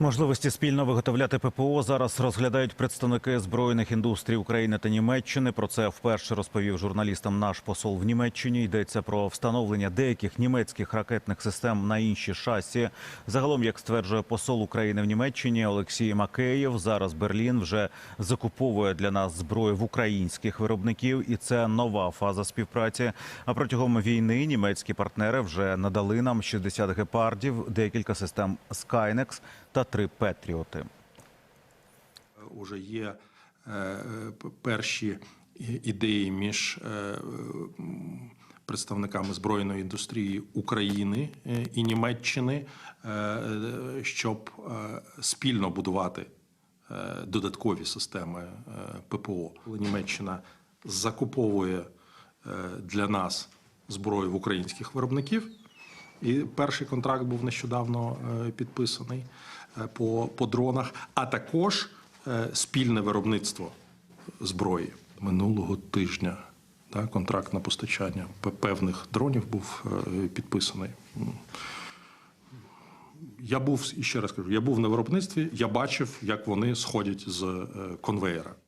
Можливості спільно виготовляти ППО зараз розглядають представники збройних індустрій України та Німеччини. Про це вперше розповів журналістам наш посол в Німеччині. Йдеться про встановлення деяких німецьких ракетних систем на інші шасі. Загалом, як стверджує посол України в Німеччині Олексій Макеєв, зараз Берлін вже закуповує для нас зброю в українських виробників, і це нова фаза співпраці. А протягом війни німецькі партнери вже надали нам 60 гепардів, декілька систем Skynex та три Петріоти. Уже є е, е, перші ідеї між е, представниками збройної індустрії України е, і Німеччини, е, е, щоб е, спільно будувати е, додаткові системи е, ППО. Німеччина закуповує е, для нас зброю в українських виробників. І перший контракт був нещодавно е, підписаний е, по, по дронах, а також е, спільне виробництво зброї минулого тижня. Да, контракт на постачання певних дронів був підписаний. Я був і ще раз кажу, я був на виробництві, я бачив, як вони сходять з конвеєра.